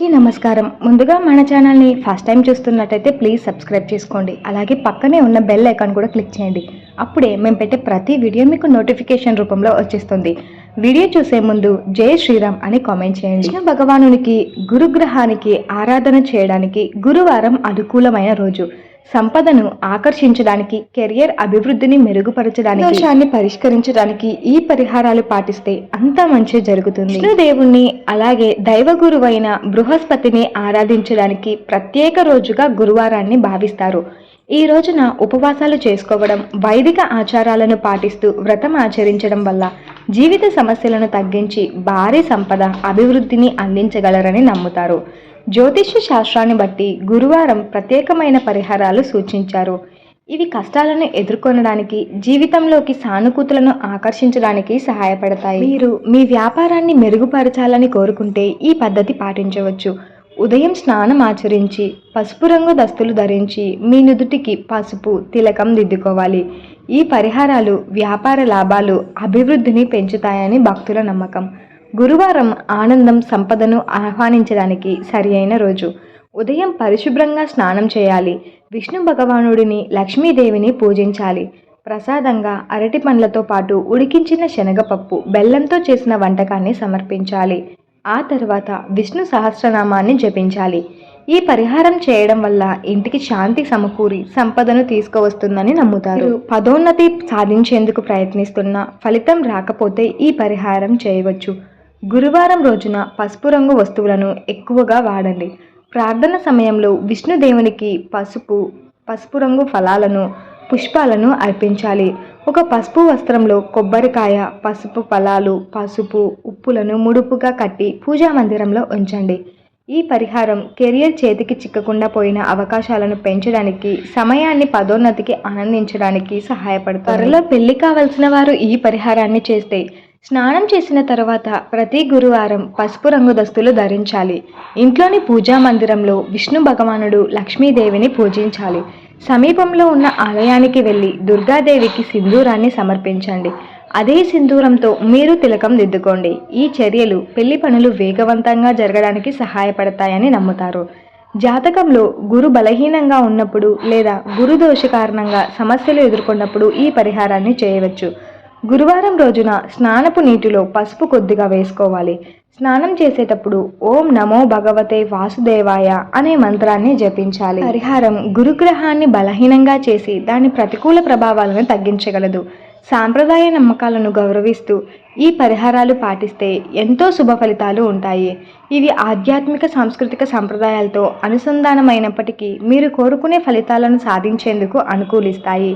అందరికీ నమస్కారం. ముందుగా మన ఛానల్ని ఫస్ట్ టైం చూస్తున్నట్టయితే ప్లీజ్ సబ్స్క్రైబ్ చేసుకోండి. అలాగే పక్కనే ఉన్న బెల్ ఐకాన్ కూడా క్లిక్ చేయండి. అప్పుడే మేము పెట్టే ప్రతి వీడియో మీకు నోటిఫికేషన్ రూపంలో వచ్చేస్తుంది. వీడియో చూసే ముందు జై శ్రీరామ్ అని కామెంట్ చేయండి. కృష్ణ భగవానునికి గురుగ్రహానికి ఆరాధన చేయడానికి గురువారం అనుకూలమైన రోజు. సంపదను ఆకర్షించడానికి కెరియర్ అభివృద్ధిని మెరుగుపరచడానికి దోషాన్ని పరిష్కరించడానికి ఈ పరిహారాలు పాటిస్తే అంతా మంచి జరుగుతుంది. విష్ణుదేవుణ్ణి అలాగే దైవ గురువైన బృహస్పతిని ఆరాధించడానికి ప్రత్యేక రోజుగా గురువారాన్ని భావిస్తారు. ఈ రోజున ఉపవాసాలు చేసుకోవడం వైదిక ఆచారాలను పాటిస్తూ వ్రతం ఆచరించడం వల్ల జీవిత సమస్యలను తగ్గించి భారీ సంపద అభివృద్ధిని అందించగలరని నమ్ముతారు. జ్యోతిష్య శాస్త్రాన్ని బట్టి గురువారం ప్రత్యేకమైన పరిహారాలు సూచించారు. ఇవి కష్టాలను ఎదుర్కొనడానికి జీవితంలోకి సానుకూతులను ఆకర్షించడానికి సహాయపడతాయి. మీరు మీ వ్యాపారాన్ని మెరుగుపరచాలని కోరుకుంటే ఈ పద్ధతి పాటించవచ్చు. ఉదయం స్నానం ఆచరించి పసుపు రంగు దస్తులు ధరించి మీ నుదుటికి పసుపు తిలకం దిద్దుకోవాలి. ఈ పరిహారాలు వ్యాపార లాభాలు అభివృద్ధిని పెంచుతాయని భక్తుల నమ్మకం. గురువారం ఆనందం సంపదను ఆహ్వానించడానికి సరియైన రోజు. ఉదయం పరిశుభ్రంగా స్నానం చేయాలి. విష్ణు భగవానుడిని లక్ష్మీదేవిని పూజించాలి. ప్రసాదంగా అరటి పండ్లతో పాటు ఉడికించిన శనగపప్పు బెల్లంతో చేసిన వంటకాన్ని సమర్పించాలి. ఆ తర్వాత విష్ణు సహస్రనామాన్ని జపించాలి. ఈ పరిహారం చేయడం వల్ల ఇంటికి శాంతి సమకూరి సంపదను తీసుకువస్తుందని నమ్ముతారు. పదోన్నతి సాధించేందుకు ప్రయత్నిస్తున్న ఫలితం రాకపోతే ఈ పరిహారం చేయవచ్చు. గురువారం రోజున పసుపు రంగు వస్తువులను ఎక్కువగా వాడండి. ప్రార్థన సమయంలో విష్ణుదేవునికి పసుపు పసుపు రంగు ఫలాలను పుష్పాలను అర్పించాలి. ఒక పసుపు వస్త్రంలో కొబ్బరికాయ పసుపు ఫలాలు పసుపు ఉప్పులను ముడుపుగా కట్టి పూజా మందిరంలో ఉంచండి. ఈ పరిహారం కెరియర్ చేతికి చిక్కకుండా పోయిన అవకాశాలను పెంచడానికి సమయాన్ని పదోన్నతికి ఆనందించడానికి సహాయపడతారు త్వరలో పెళ్ళి కావలసిన వారు ఈ పరిహారాన్ని చేస్తే స్నానం చేసిన తర్వాత ప్రతి గురువారం పసుపు రంగు దుస్తులు ధరించాలి. ఇంట్లోని పూజా మందిరంలో విష్ణు భగవానుడు లక్ష్మీదేవిని పూజించాలి. సమీపంలో ఉన్న ఆలయానికి వెళ్ళి దుర్గాదేవికి సింధూరాన్ని సమర్పించండి. అదే సింధూరంతో మీరు తిలకం దిద్దుకోండి. ఈ చర్యలు పెళ్ళి పనులు వేగవంతంగా జరగడానికి సహాయపడతాయని నమ్ముతారు. జాతకంలో గురు బలహీనంగా ఉన్నప్పుడు లేదా గురు దోష కారణంగా సమస్యలు ఎదుర్కొన్నప్పుడు ఈ పరిహారాన్ని చేయవచ్చు. గురువారం రోజున స్నానపు నీటిలో పసుపు కొద్దిగా వేసుకోవాలి. స్నానం చేసేటప్పుడు ఓం నమో భగవతే వాసుదేవాయ అనే మంత్రాన్ని జపించాలి. పరిహారం గురుగ్రహాన్ని బలహీనంగా చేసి దాని ప్రతికూల ప్రభావాలను తగ్గించగలదు. సాంప్రదాయ నమ్మకాలను గౌరవిస్తూ ఈ పరిహారాలు పాటిస్తే ఎంతో శుభ ఫలితాలు ఉంటాయి. ఇవి ఆధ్యాత్మిక సాంస్కృతిక సంప్రదాయాలతో అనుసంధానమైనప్పటికీ మీరు కోరుకునే ఫలితాలను సాధించేందుకు అనుకూలిస్తాయి.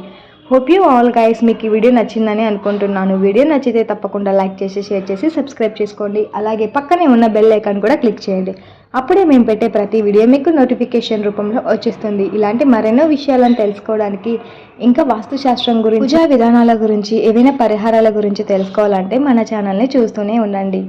హోప్ యూ ఆల్ గైస్ మీకు ఈ వీడియో నచ్చిందని అనుకుంటున్నాను. వీడియో నచ్చితే తప్పకుండా లైక్ చేసి షేర్ చేసి సబ్స్క్రైబ్ చేసుకోండి. అలాగే పక్కనే ఉన్న బెల్ ఐకాన్ కూడా క్లిక్ చేయండి. అప్పుడే మేము పెట్టే ప్రతి వీడియో మీకు నోటిఫికేషన్ రూపంలో వచ్చేస్తుంది. ఇలాంటి మరెన్నో విషయాలను తెలుసుకోవడానికి ఇంకా వాస్తుశాస్త్రం గురించి పూజా విధానాల గురించి ఏవైనా పరిహారాల గురించి తెలుసుకోవాలంటే మన ఛానల్ని చూస్తూనే ఉండండి.